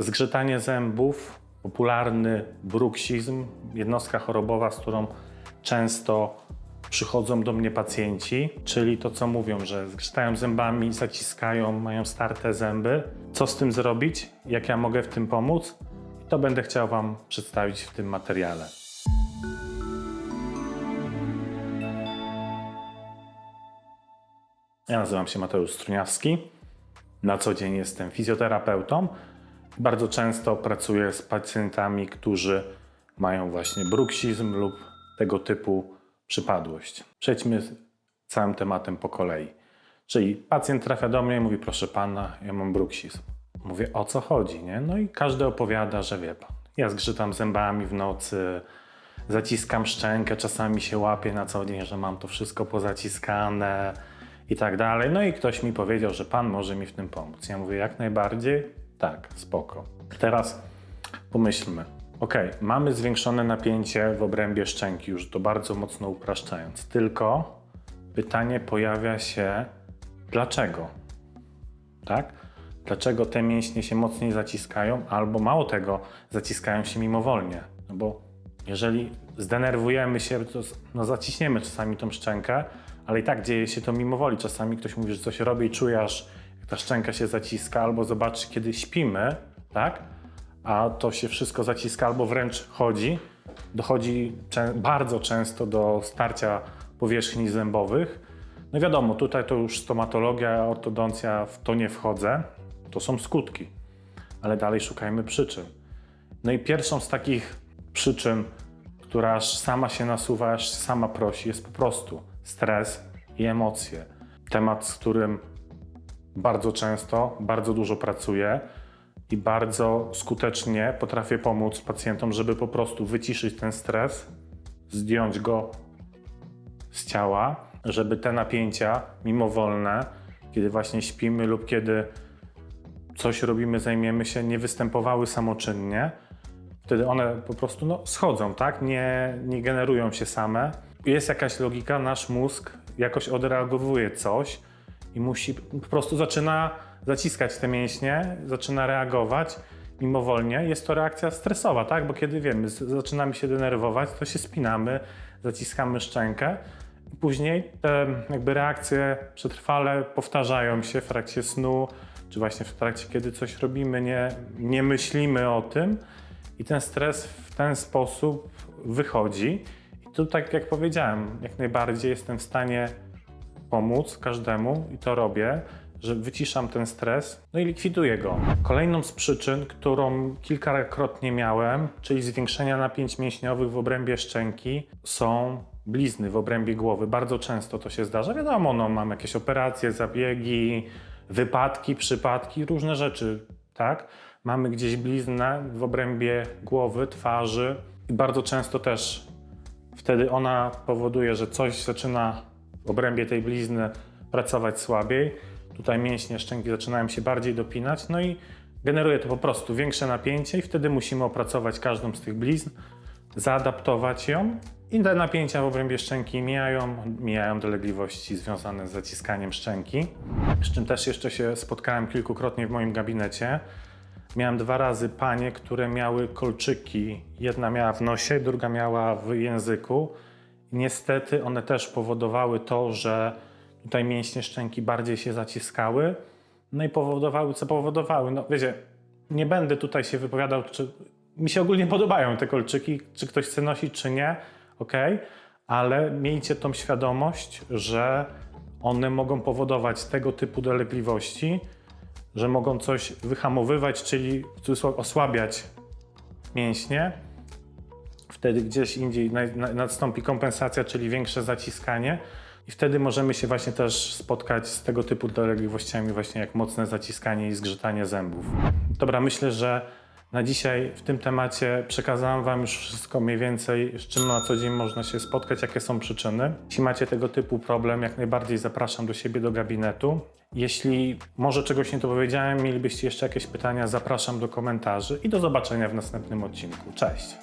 Zgrzytanie zębów, popularny bruksizm, jednostka chorobowa, z którą często przychodzą do mnie pacjenci, czyli to, co mówią, że zgrzytają zębami, zaciskają, mają starte zęby. Co z tym zrobić? Jak ja mogę w tym pomóc? To będę chciał Wam przedstawić w tym materiale. Ja nazywam się Mateusz Struniawski. Na co dzień jestem fizjoterapeutą. Bardzo często pracuję z pacjentami, którzy mają właśnie bruksizm lub tego typu przypadłość. Przejdźmy całym tematem po kolei. Czyli pacjent trafia do mnie i mówi, proszę pana, ja mam bruksizm. Mówię, o co chodzi, nie? No i każdy opowiada, że wie pan, ja zgrzytam zębami w nocy, zaciskam szczękę, czasami się łapię na co dzień, że mam to wszystko pozaciskane i tak dalej. No i ktoś mi powiedział, że pan może mi w tym pomóc. Ja mówię, jak najbardziej, tak, spoko. Teraz pomyślmy. Ok, mamy zwiększone napięcie w obrębie szczęki, już to bardzo mocno upraszczając. Tylko pytanie pojawia się, dlaczego? Tak? Dlaczego te mięśnie się mocniej zaciskają, albo mało tego, zaciskają się mimowolnie? No bo jeżeli zdenerwujemy się, to no zaciśniemy czasami tą szczękę, ale i tak dzieje się to mimowoli. Czasami ktoś mówi, że coś robi i czujesz, ta szczęka się zaciska, albo zobacz, kiedy śpimy, tak? A to się wszystko zaciska, albo wręcz chodzi. Dochodzi bardzo często do starcia powierzchni zębowych. No wiadomo, tutaj to już stomatologia, ortodoncja, w to nie wchodzę. To są skutki, ale dalej szukajmy przyczyn. No i pierwszą z takich przyczyn, która aż sama się nasuwa, aż sama prosi, jest po prostu stres i emocje. Temat, z którym bardzo często, bardzo dużo pracuję i bardzo skutecznie potrafię pomóc pacjentom, żeby po prostu wyciszyć ten stres, zdjąć go z ciała, żeby te napięcia mimowolne, kiedy właśnie śpimy lub kiedy coś robimy, zajmiemy się, nie występowały samoczynnie. Wtedy one po prostu no, schodzą, tak? Nie, nie generują się same. Jest jakaś logika, nasz mózg jakoś odreagowuje coś i musi, po prostu zaczyna zaciskać te mięśnie, zaczyna reagować mimowolnie. Jest to reakcja stresowa, tak? Bo kiedy wiemy, zaczynamy się denerwować, to się spinamy, zaciskamy szczękę. Później te jakby reakcje przetrwale powtarzają się w trakcie snu, czy właśnie w trakcie, kiedy coś robimy, nie, nie myślimy o tym i ten stres w ten sposób wychodzi. I tu, tak jak powiedziałem, jak najbardziej jestem w stanie pomóc każdemu i to robię, że wyciszam ten stres, no i likwiduję go. Kolejną z przyczyn, którą kilkakrotnie miałem, czyli zwiększenia napięć mięśniowych w obrębie szczęki, są blizny w obrębie głowy. Bardzo często to się zdarza. Wiadomo, no, mam jakieś operacje, zabiegi, wypadki, przypadki, różne rzeczy, tak? Mamy gdzieś bliznę w obrębie głowy, twarzy i bardzo często też Wtedy ona powoduje, że coś zaczyna w obrębie tej blizny pracować słabiej. Tutaj mięśnie szczęki zaczynają się bardziej dopinać, no i generuje to po prostu większe napięcie i wtedy musimy opracować każdą z tych blizn, zaadaptować ją i te napięcia w obrębie szczęki mijają, mijają dolegliwości związane z zaciskaniem szczęki. Z czym też jeszcze się spotkałem kilkukrotnie w moim gabinecie. Miałem dwa razy panie, które miały kolczyki. Jedna miała w nosie, druga miała w języku. Niestety one też powodowały to, że tutaj mięśnie szczęki bardziej się zaciskały. No i powodowały, co powodowały. No wiecie, nie będę tutaj się wypowiadał, czy mi się ogólnie podobają te kolczyki, czy ktoś chce nosić, czy nie, ok, ale miejcie tą świadomość, że one mogą powodować tego typu dolegliwości, że mogą coś wyhamowywać, czyli osłabiać mięśnie. Wtedy gdzieś indziej na- na- nastąpi kompensacja, czyli większe zaciskanie. I wtedy możemy się właśnie też spotkać z tego typu dolegliwościami, właśnie jak mocne zaciskanie i zgrzytanie zębów. Dobra, myślę, że na dzisiaj w tym temacie przekazałem Wam już wszystko mniej więcej, z czym na co dzień można się spotkać, jakie są przyczyny. Jeśli macie tego typu problem, jak najbardziej zapraszam do siebie do gabinetu. Jeśli może czegoś nie dopowiedziałem, mielibyście jeszcze jakieś pytania, zapraszam do komentarzy i do zobaczenia w następnym odcinku. Cześć!